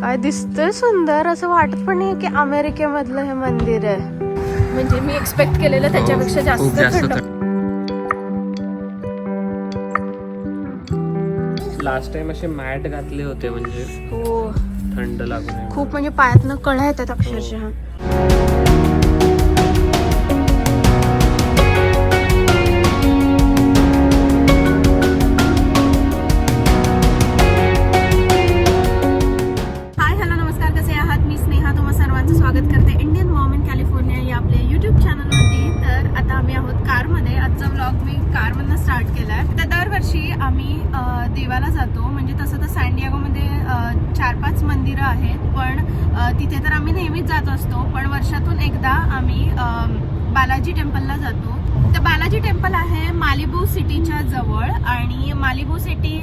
काय दिसतंय सुंदर असं वाटत पण नाही की अमेरिकेमधलं हे मंदिर आहे. म्हणजे मी एक्सपेक्ट केलेलं त्याच्यापेक्षा जास्त खूप जास्त थंड. लास्ट टाइम असे मॅट घातले होते म्हणजे हो. थंड लागू नये. खूप म्हणजे पायातनं कळ्या येतात अक्षरशः. मंदिरं आहेत पण तिथे तर आम्ही नेहमीच जात असतो. पण वर्षातून एकदा आम्ही बालाजी टेम्पलला जातो. तर बालाजी टेम्पल आहे मालिबू सिटीच्या जवळ आणि मालिबू सिटी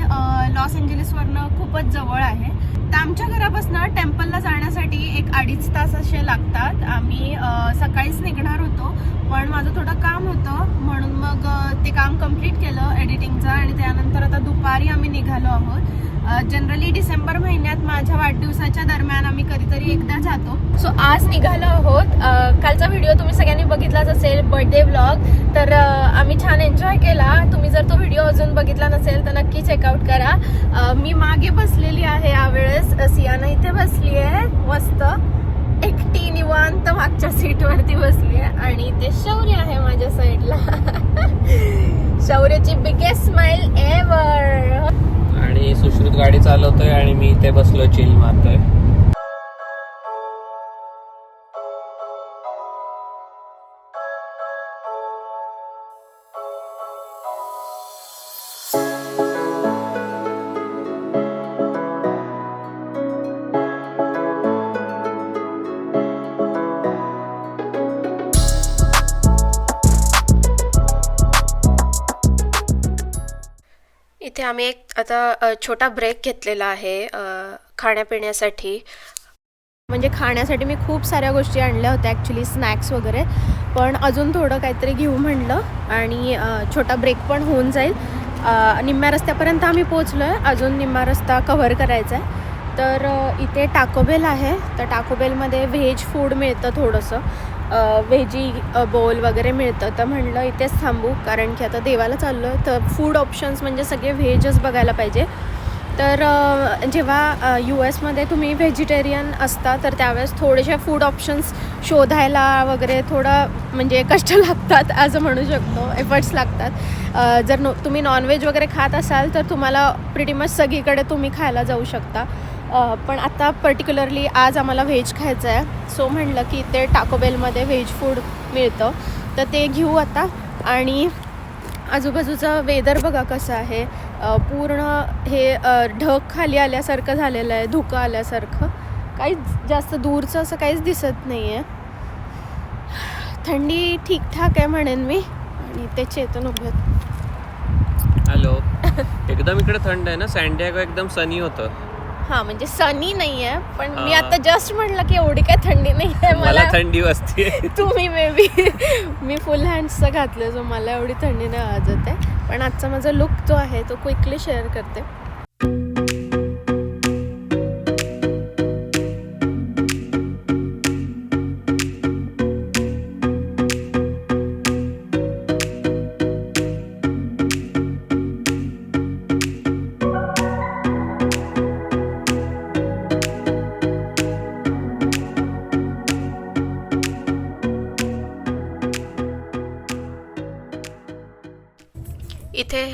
लॉस एंजलिसवरनं खूपच जवळ आहे. तर आमच्या घरापासनं टेम्पलला जाण्यासाठी एक अडीच तास असे लागतात. आम्ही सकाळीच निघणार होतो पण माझं थोडं काम होतं. म्हणून मग ते काम कंप्लीट केलं एडिटिंगचं आणि त्यानंतर आता दुपारी आम्ही निघालो आहोत. जनरली डिसेंबर महिन्यात माझ्या वाढदिवसाच्या दरम्यान आम्ही कधीतरी एकदा जातो. सो आज निघालो आहोत. कालचा व्हिडिओ तुम्ही सगळ्यांनी बघितलाच असेल बर्थडे व्लॉग तर आम्ही छान एन्जॉय केला. तुम्ही जर तो व्हिडिओ अजून बघितला नसेल तर नक्की चेकआउट करा. मी मागे बसलेली आहे यावेळेस. सियाना इथे बसली आहे मस्त. एकटी निवांत मागच्या सीटवरती बसली आहे आणि ते शौर्य आहे माझ्या साईडला शौर्याची बिगेस्ट स्माइल एव्हर चालवतोय आणि मी इथे बसलो चिल मारतोय. आम्ही एक आता छोटा ब्रेक घेतलेला आहे खाण्यापिण्यासाठी. म्हणजे खाण्यासाठी मी खूप साऱ्या गोष्टी आणल्या होत्या ॲक्च्युली स्नॅक्स वगैरे. पण अजून थोडं काहीतरी घेऊ म्हणलं आणि छोटा ब्रेक पण होऊन जाईल. निम्म्या रस्त्यापर्यंत आम्ही पोचलो आहे अजून निम्मा रस्ता कव्हर करायचा आहे तर इथे टाकोबेल आहे. तर टाकोबेलमध्ये व्हेज फूड मिळतं थोडंसं. व्हेजी बोल वगैरे मिळतं. तर म्हणलं इथेच थांबू. कारण की आता देवाला चाललो आहे तर फूड ऑप्शन्स म्हणजे सगळे व्हेजच बघायला पाहिजे. तर जेव्हा यू एसमध्ये तुम्ही व्हेजिटेरियन असता तर त्यावेळेस थोडेसे फूड ऑप्शन्स शोधायला वगैरे थोडं म्हणजे कष्ट लागतात असं म्हणू शकतो. एफर्ट्स लागतात. जर नो तुम्ही नॉनव्हेज वगैरे खात असाल तर तुम्हाला प्रिटी मच सगळीकडे तुम्ही खायला जाऊ शकता. पण आता पर्टिक्युलरली आज आम्हाला व्हेज खायचं आहे. सो म्हणलं की ते टाकोबेलमध्ये व्हेज फूड मिळतं. तर ते घेऊ आता. आणि आजूबाजूचं वेदर बघा कसं आहे. पूर्ण हे ढग खाली आल्यासारखं झालेलं आहे. धुकं आल्यासारखं. काहीच जास्त दूरचं असं काहीच दिसत नाही आहे थंडी ठीकठाक आहे म्हणेन मी. आणि ते चेतन उभे आहेत. हॅलो. एकदम इकडे थंड आहे ना? सँडियागो एकदम सनी होतं. हां म्हणजे सनी नाही आहे पण मी हा. आता जस्ट म्हटलं की एवढी काय थंडी नाही आहे मला मला. थंडी वाजते. तुम्ही मे बी मी फुल हँड्सचं घातलं सो मला एवढी थंडी नाही वाजत आहे. पण आजचा माझा लुक जो आहे तो क्विकली शेअर करते.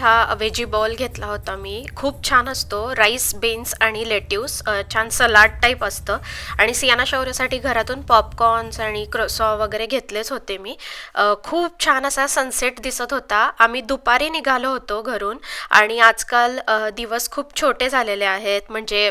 हा व्हेजी बॉल घेतला होता मी. खूप छान असतो. राईस बीन्स आणि लेट्यूस छान सलाड टाईप असतं. आणि सियाना शौर्यासाठी घरातून पॉपकॉर्न्स आणि क्रॉसॉ वगैरे घेतलेच होते मी. खूप छान असा सनसेट दिसत होता. आम्ही दुपारी निघालो होतो घरून आणि आजकाल दिवस खूप छोटे झालेले आहेत. म्हणजे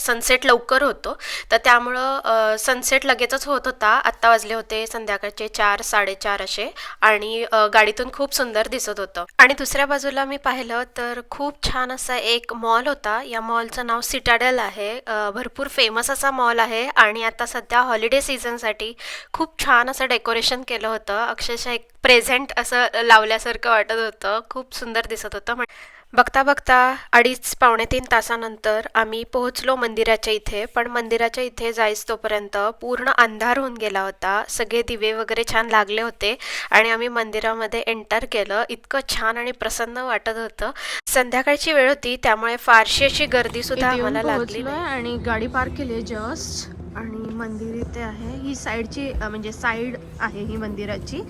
सनसेट लवकर होतो. तर त्यामुळं सनसेट लगेचच होत होता. आत्ता वाजले होते संध्याकाळचे चार साडेचार असे. आणि गाडीतून खूप सुंदर दिसत होतं. आणि दुसऱ्या बाजूला मी पाहिलं तर खूप छान असा एक मॉल होता. या मॉलचं नाव सिटाडेल आहे. भरपूर फेमस असा मॉल आहे आणि आता सध्या हॉलिडे सीझनसाठी खूप छान असं डेकोरेशन केलं होतं. अक्षरशः एक प्रेझेंट असं लावल्यासारखं वाटत होतं. खूप सुंदर दिसत होतं. म्हण बघता बघता अडीच पावणे तीन तासानंतर आम्ही पोहोचलो मंदिराच्या इथे पण मंदिराच्या इथे जायच तोपर्यंत पूर्ण अंधार होऊन गेला होता. सगळे दिवे वगैरे छान लागले होते आणि आम्ही मंदिरामध्ये एंटर केलं. इतकं छान आणि प्रसन्न वाटत होतं. संध्याकाळची वेळ होती त्यामुळे फारशी अशी गर्दी सुद्धा आम्हाला लागली आणि गाडी पार्क केली जस्ट. आणि मंदिर इथे आहे. ही साईडची म्हणजे साईड आहे ही मंदिराची.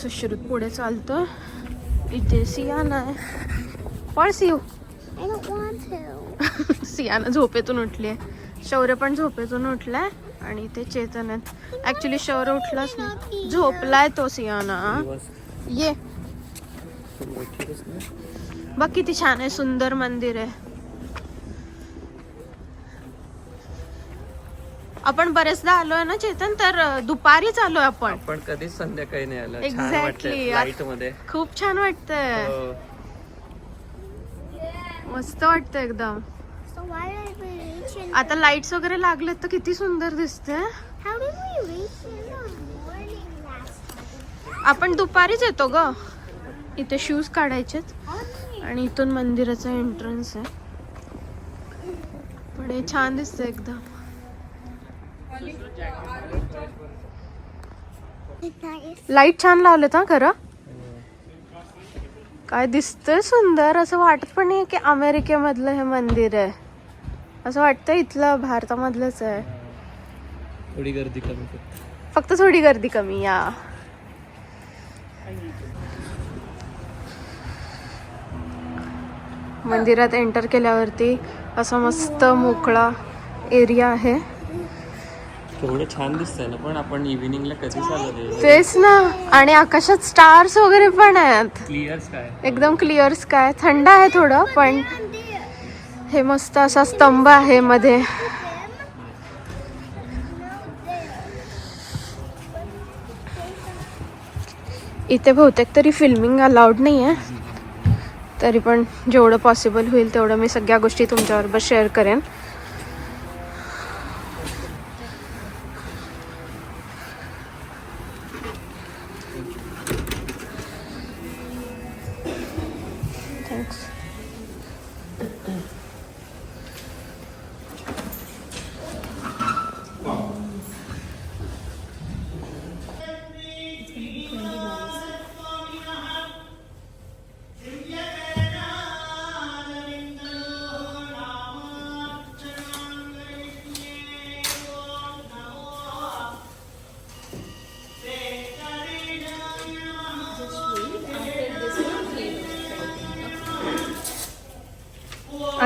सुश्रुत पुढे चालतं. इथे सियाना आहे पण सिओ I don't want to. Siana झोपेतून उठली आहे शौर्य पण झोपेतून उठलाय आणि इथे चेतन आहेत ऍक्च्युली शौर्य उठलाच नाही. झोपलाय तो सियाना. ये. बघ किती छान आहे सुंदर मंदिर आहे. आपण बरेचदा आलोय ना चेतन तर दुपारीच आलोय आपण. आपण कधीच संध्याकाळी नाही आलं. मध्ये खूप छान वाटतंय. हो. मस्त वाटतं एकदम? आता लाईट्स वगैरे लागलेत तर किती सुंदर दिसते? आपण दुपारीच येतो ग. इथे शूज काढायचेत. आणि इथून मंदिराचा एंट्रन्स आहे. पण हे छान दिसतं एकदम. लाइट छान लावलेत हा खरं? काय दिसतंय सुंदर असं वाटत पण नाही की अमेरिकेमधलं हे मंदिर आहे. असं वाटतं इथलं भारतामधलंच आहे. थोडी गर्दी कमी. फक्त थोडी गर्दी कमी या. मंदिरात एंटर केल्यावरती असा मस्त मोकळा एरिया आहे. केवढं छान दिसतंय ना पण आपण इव्हिनिंगला कधी चालत तेच ना आणि आकाशात स्टार्स वगैरे पण आहेत. क्लिअर काय एकदम क्लिअर स्काय थंड आहे थोडं पण हे मस्त असा स्तंभ आहे मध्ये. इथे बहुतेक तरी फिल्मिंग अलाउड नाही आहे तरी पण जेवढं पॉसिबल होईल तेवढं मी सगळ्या गोष्टी तुमच्याबरोबर शेअर करेन.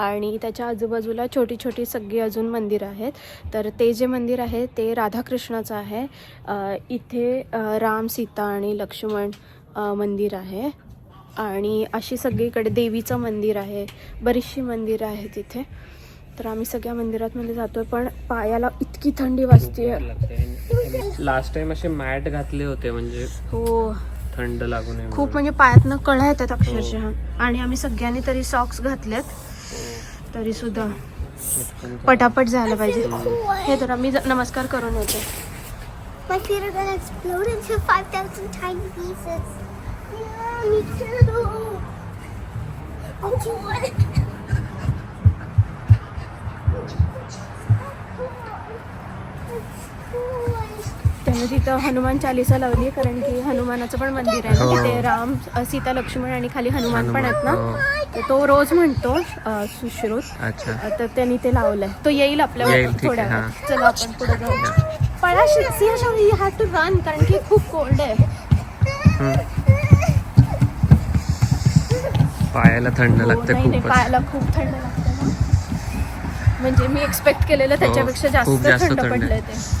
आणि त्याच्या आजूबाजूला छोटी छोटी सगळी अजून मंदिर आहेत. तर ते जे मंदिर आहे ते राधाकृष्णाचं आहे. इथे राम सीता आणि लक्ष्मण मंदिर आहे. आणि अशी सगळीकडे देवीचं मंदिर आहे. बरीचशी मंदिरं आहेत तिथे तर आम्ही सगळ्या मंदिरात मध्ये जातोय पण पायाला इतकी थंडी वाजते लास्ट टाइम असे मॅट घातले होते म्हणजे हो. थंड लागू नये खूप म्हणजे पायातनं कळ्या येतात अक्षरशः. आणि आम्ही सगळ्यांनी तरी सॉक्स घातलेत. तरी सुद्धा पटापट झालं पाहिजे. हे तर मी ज- नमस्कार करून येतो. त्याने तिथं हनुमान चालिसा लावली आहे कारण की हनुमानाचं पण मंदिर आहे. ना हो. तिथे राम अ, सीता लक्ष्मण आणि खाली हनुमान पण आहेत ना. हो. तर तो रोज म्हणतो अ, सुश्रुत. अच्छा. तर त्यांनी ते लावलंय. तो येईल आपल्या येईल, ठीक थोड्या आहे, वेळात. चला आपण पुढे जाऊ. पळा Singh you have to run कारण की खूप कोल्ड आहे. पायाला थंड हो, लागते नाही नाही खूपच. पायाला खूप थंड लागतं ना. म्हणजे मी एक्सपेक्ट केलेलं त्याच्यापेक्षा हो, खूप जास्त थंड थंड पडलंय ते.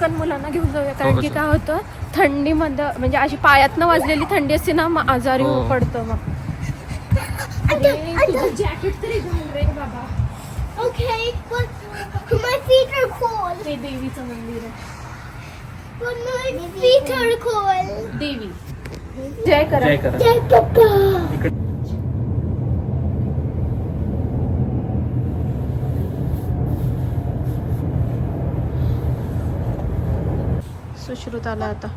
पटकन मुलांना घेऊन जाऊया कारण की. काय होतं थंडीमध्ये म्हणजे अशी पायातनं वाजलेली थंडी असते ना मग आजारी हो. पडतं मग जॅकेट तरी घाल रे बाबा Okay, but my feet are cold. ते देवीचं मंदिर आहे But my feet are cold. देवी जय करा जय करा Papa. सुश्रुत आला आता.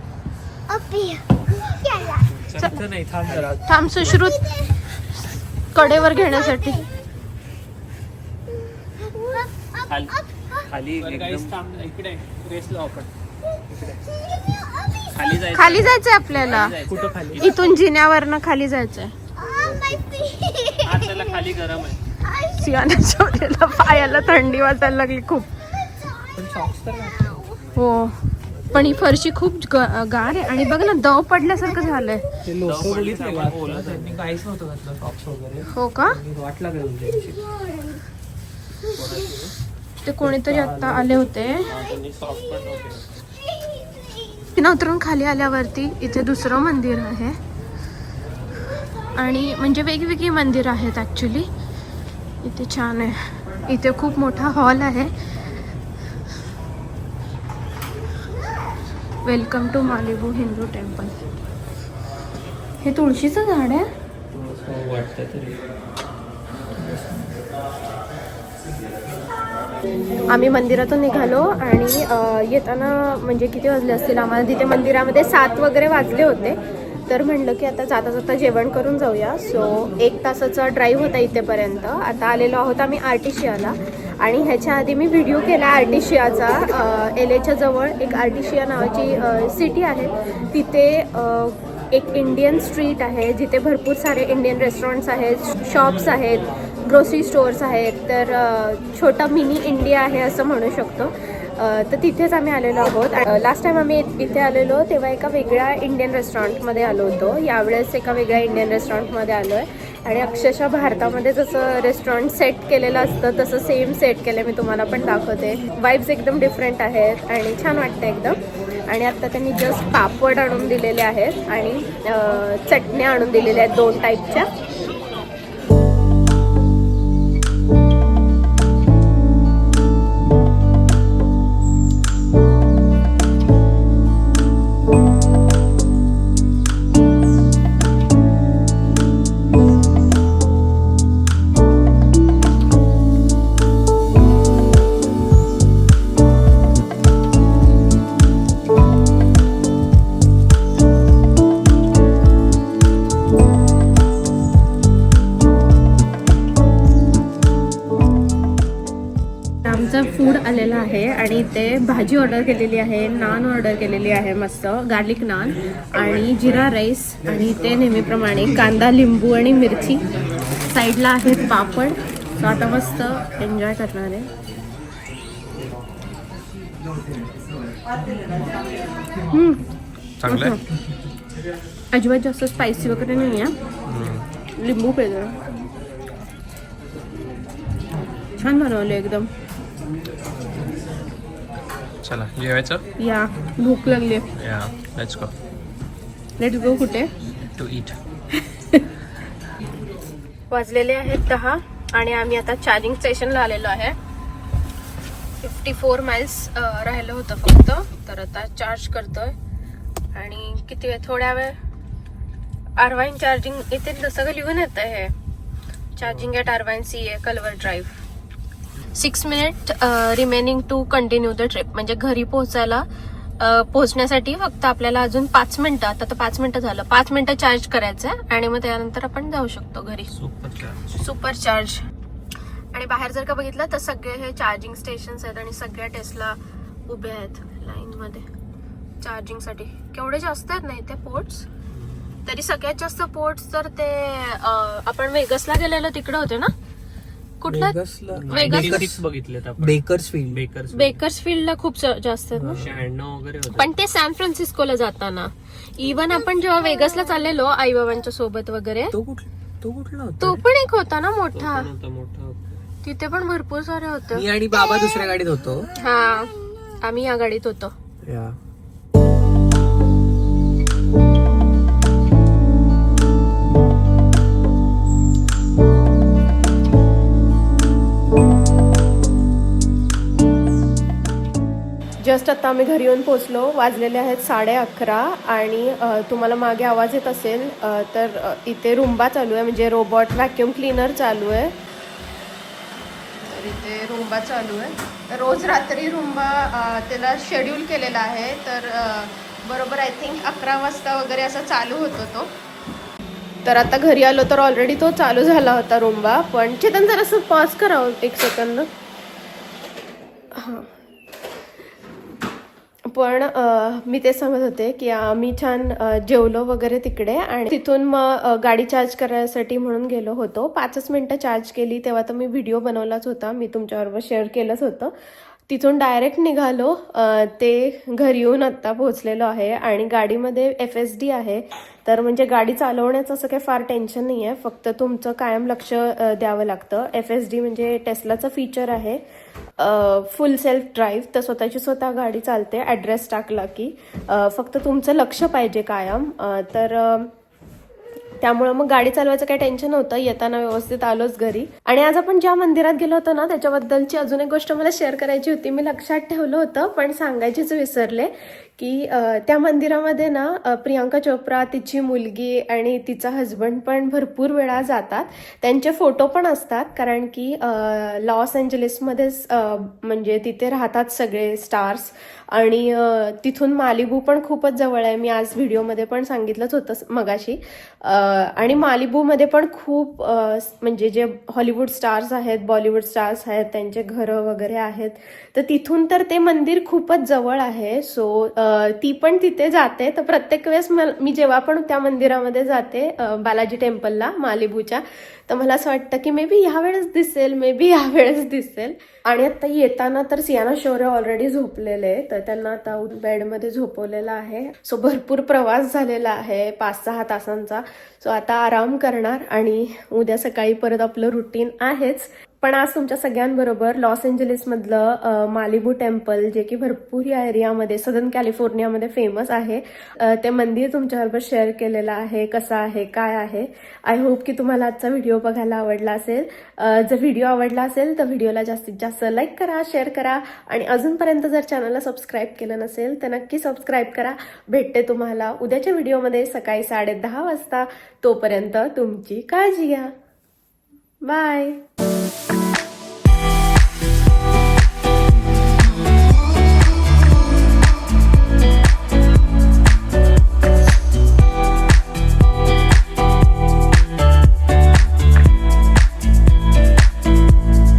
नाही थांब जरा. थांब सुश्रुत. कडेवर घेण्यासाठी. खाली खाली एकदम. इकडे रेस लाव आपण खाली जायचं. खाली जायचंय आपल्याला. कुठं खाली? इथून जिन्यावरनं खाली जायचंय. my feet. आपल्याला खाली गरम आहे. सियाने ठेवलेला पायाला थंडी वाजायला लागली खूप. पण सॉक्स तर घाल. हो. पण ही फरशी खूप ग- गार आहे. आणि बघ ना दव पडल्यासारखं झालंय. ते लोक जाऊ पडली बघितले तर का? आपण ओलं झालं. त्यांनी काहीच नव्हतं घातलं सॉक्स वगैरे. हो का? आणि वाट लागली त्यांची? ते कोणीतरी आता आले होते. तिनं उतरून खाली आल्यावरती इथे दुसरं मंदिर आहे. आणि म्हणजे वेगवेगळी मंदिर आहेत ॲक्च्युली इथे छान आहे. इथे खूप मोठा हॉल आहे. Welcome to Malibu Hindu temple. हे तुळशीचं झाड आहे? आम्ही मंदिरातून निघालो आणि येताना म्हणजे किती वाजले असतील? आम्हाला तिथे मंदिरामध्ये सात वगैरे वाजले होते. तर म्हणलं की आता जाता जाता जेवण करून जाऊया. सो एक तासाचा ड्राईव्ह होता इथेपर्यंत. आता आलेलो आहोत आम्ही आर्टिशियाला आणि ह्याच्या आधी मी व्हिडिओ केला आर्टिशियाचा. एल एच्या जवळ एक आर्टिशिया नावाची सिटी आहे. तिथे एक इंडियन स्ट्रीट आहे. जिथे भरपूर सारे इंडियन रेस्टॉरंट्स आहेत शॉप्स आहेत ग्रोसरी स्टोअर्स आहेत. तर छोटा मिनी इंडिया आहे असं म्हणू शकतो. तर तिथेच आम्ही आलेलो आहोत. लास्ट टाईम आम्ही इथे आलेलो तेव्हा एका वेगळ्या इंडियन रेस्टॉरंटमध्ये आलो होतो. यावेळेस एका वेगळ्या इंडियन रेस्टॉरंटमध्ये आलो आहे आणि अक्षरशः भारतामध्ये जसं रेस्टॉरंट सेट केलेलं असतं तसं सेम सेट केलं मी तुम्हाला पण दाखवते. वाईब्स एकदम डिफरंट आहेत आणि छान वाटतं एकदम. आणि आत्ता त्यांनी जस्ट पापड आणून दिलेले आहेत आणि चटण्या आणून दिलेल्या आहेत दोन टाईपच्या आमचं फूड आलेलं आहे आणि ते भाजी ऑर्डर केलेली आहे नान ऑर्डर केलेली आहे मस्त गार्लिक नान आणि जिरा राईस आणि ते नेहमीप्रमाणे कांदा लिंबू आणि मिरची. साईडला आहेत पापड. सो आता मस्त एन्जॉय करणार आहे. अजिबात जास्त स्पायसी वगैरे नाही आहे. लिंबू पेजर छान बनवले एकदम. चला जेवायचं? या भूक लागली या लेट्स गो लेट्स गो कुठे? टू इट वाजलेले आहेत दहा आणि आम्ही आता चार्जिंग स्टेशनला आलेलो आहे. फिफ्टी फोर माइल्स राहिलं होतं फक्त तर आता चार्ज करतोय. आणि किती वेळ? थोड्या वेळ. आरवाईन चार्जिंग इथे जसं का लिहून येतं हे? Charging at Irvine C A Culver drive six minute remaining to continue the trip म्हणजे घरी पोहोचायला पोहोचण्यासाठी फक्त आपल्याला अजून पाच मिनिटं. आता तर पाच मिनिटं झालं. पाच मिनिटं चार्ज करायचं आहे आणि मग त्यानंतर आपण जाऊ शकतो घरी. सुपर सुपर चार्ज आणि बाहेर जर का बघितलं तर सगळे हे चार्जिंग स्टेशन्स आहेत आणि सगळ्या टेस्ला उभे आहेत लाईन मध्ये चार्जिंगसाठी. केवढे जास्त आहेत ना इथे पोर्ट्स तरी सगळ्यात जास्त पोर्ट्स तर ते आपण वेगसला गेलेलो तिकडे होते ना? कुठला? वेगसला वेगस सिक्स बघितलेत आपण. बेकर्स फील्ड बेकर्स बेकर्स फील्डला खूप ज- जास्त आहेत ना? शहाण्णव वगैरे होते. पण ते सॅन फ्रान्सिस्कोला जाताना. इवन आपण जेव्हा वेगसला चाललेलो आई बाबांच्या सोबत वगैरे तो कुठला तो कुठला होता? तो पण एक होता ना तो मोठा पण होता मोठा होता. तिथे पण भरपूर सारे होते. मी आणि बाबा दुसऱ्या गाडीत होतो. हा आम्ही या गाडीत होतो. या. जस्ट आता आम्ही घरी येऊन पोचलो वाजलेले आहेत साडे अकरा आणि तुम्हाला मागे आवाज येत असेल तर इथे रुंबा चालू आहे म्हणजे रोबॉट व्हॅक्यूम क्लीनर चालू आहे. तर इथे रुंबा चालू आहे. रोज रात्री रुंबा त्याला शेड्यूल केलेला आहे. तर बरोबर आय थिंक अकरा वाजता वगैरे असं चालू होतो तो. तर आता घरी आलो तर ऑलरेडी तो चालू झाला होता रुंबा. पण चेतन जरासं पॉज करावं एक सेकंद हां. पण मी ते सांगत होते की आम्ही छान जेवलो वगैरे तिकडे आणि तिथून मग गाडी चार्ज करायसाठी म्हणून गेलो होतो. पाचच मिनटं चार्ज केली तेव्हा तर मी व्हिडिओ बनवलाच होता. मी तुमच्याबरोबर शेअर केलंच होतं. तिथून डायरेक्ट निघालो. ते घरी येऊन आत्ता पोहोचलेलो आहे आणि गाडीमध्ये एफ एस डी आहे. तर म्हणजे गाडी चालवण्याचं असं काही फार टेन्शन नाही आहे फक्त तुमचं कायम लक्ष द्यावं लागतं. एफ एस डी म्हणजे टेस्लाचं फीचर आहे. फुल सेल्फ ड्राईव्ह तर स्वतःची स्वतः गाडी चालते. ॲड्रेस टाकला की फक्त तुमचं लक्ष पाहिजे कायम. तर त्यामुळं मग गाडी चालवायचं काही टेन्शन नव्हतं. येताना व्यवस्थित आलोच घरी. आणि आज आपण ज्या मंदिरात गेलो होतो ना त्याच्याबद्दलची अजून एक गोष्ट मला शेअर करायची होती. मी लक्षात ठेवलं होतं पण सांगायचीच विसरले की त्या मंदिरामध्ये ना प्रियांका चोप्रा तिची मुलगी आणि तिचा हजबंड पण भरपूर वेळा जातात. त्यांचे फोटो पण असतात कारण की लॉस एंजलिसमध्येच म्हणजे तिथे राहतात सगळे स्टार्स आणि तिथून मालिबू पण खूपच जवळ आहे. मी आज व्हिडिओमध्ये पण सांगितलंच होतं मगाशी. आणि मालिबूमध्ये पण खूप म्हणजे जे हॉलिवूड स्टार्स आहेत बॉलिवूड स्टार्स आहेत त्यांचे घरं वगैरे आहेत. तर तिथून तर ते मंदिर खूपच जवळ आहे. सो ती पण तिथे जाते. तर प्रत्येक वेळेस मी जेव्हा पण त्या मंदिरामध्ये जाते बालाजी टेम्पलला मालिबूच्या तर मला असं वाटतं की मे बी ह्यावेळेस दिसेल मे बी ह्यावेळेस दिसेल. आणि आता येताना तर सियाना शौर्य ऑलरेडी झोपलेले तर त्यांना आता बेडमध्ये झोपवलेलं आहे. सो भरपूर प्रवास झालेला आहे पाच सहा तासांचा. सो आता आराम करणार आणि उद्या सकाळी परत आपलं रुटीन आहेच. पण आज तुमच्या सगळ्यांबरोबर लॉस एंजलिसमधलं मालिबू टेम्पल जे की भरपूर या एरियामध्ये सदर्न कॅलिफोर्नियामध्ये फेमस आहे. ते मंदिर तुमच्याबरोबर शेअर केलेलं आहे कसं आहे काय आहे. आय होप की तुम्हाला आजचा व्हिडिओ बघायला आवडला असेल. जर व्हिडिओ आवडला असेल तर व्हिडिओला जास्तीत जास्त लाईक करा शेअर करा. आणि अजूनपर्यंत जर चॅनलला सबस्क्राईब केलं नसेल तर नक्की सबस्क्राईब करा. भेटते तुम्हाला उद्याच्या व्हिडिओमध्ये सकाळी साडे दहा वाजता. तोपर्यंत तुमची काळजी घ्या. बाय